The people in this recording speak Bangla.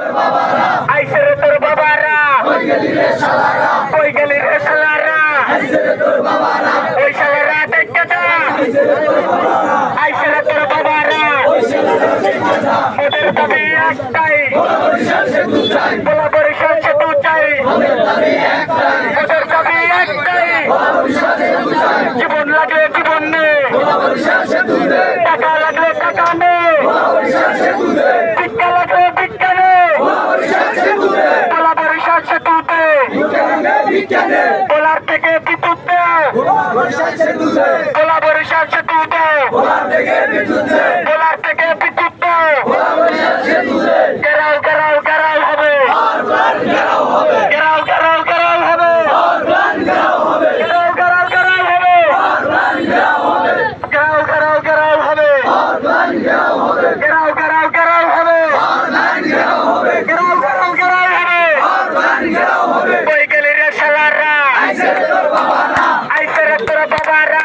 আইসে রে তোর বাবারা। কই গেলি রে শালারা? ওই শালারা দেখতে যা। আইসে রে তোর বাবারা। দাবি একটাই। জীবন লাগলে জীবন নে। টাকা লাগলে টাকা নে। গোলার থেকে বিদ্যুৎ দেয় গোলা বরিশাল সেতু দেয় গোলার থেকে বিদ্যুৎ দেয় গোলার থেকে বিদ্যুৎ দেয় গেরাও গেরাও গেরাও হবে। গেরাও গেরাও গেরাও হবে। গেরাও গেরাও গেরাও হবে। গেরাও গেরাও গেরাও হবে। গেরাও আইসারে তোর বাবারা।